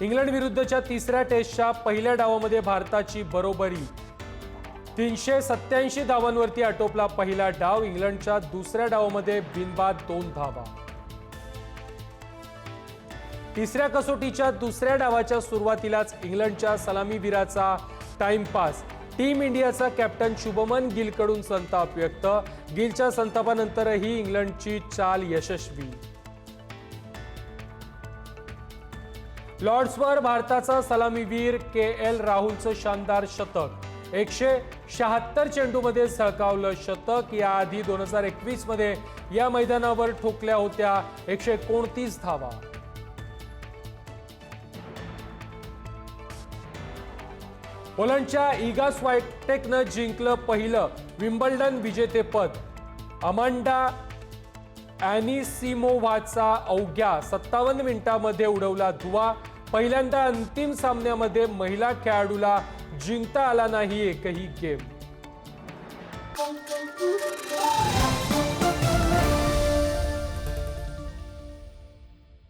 England विरुद्धच्या तिसऱ्या टेस्टच्या पहिल्या डावामध्ये भारताची बरोबरी. तीनशे सत्याऐंशी धावांवरती आटोपला पहिला डाव इंग्लंडच्या दुसऱ्या डावामध्ये बिनबाद दोन धावा. तिसऱ्या कसोटीच्या दुसऱ्या डावाच्या सुरुवातीलाच इंग्लंडच्या सलामीवीराचा टाइमपास टीम इंडियाचा कॅप्टन शुभमन गिलकडून संताप व्यक्त. गिलच्या संतापानंतरही इंग्लंडची चाल यशस्वी. लॉर्ड्सवर भारताचा सलामीवीर के एल राहुलचं शानदार शतक. एकशे शहात्तर चेंडूमध्ये सळकावलं शतक. याआधी दोन हजार एकवीसमध्ये या मैदानावर ठोकल्या होत्या एकशे एकोणतीस धावा. पोलंडच्या इगा स्वायटेकनं जिंकलं पहिलं विम्बल्डन विजेतेपद. अमांडा अॅनिसिमोव्हाचा अवघ्या सत्तावन्न मिनिटामध्ये उडवला धुवा. पहिल्यांदा अंतिम सामन्यामध्ये महिला खेळाडूला जिंकता आला नाही एकही गेम.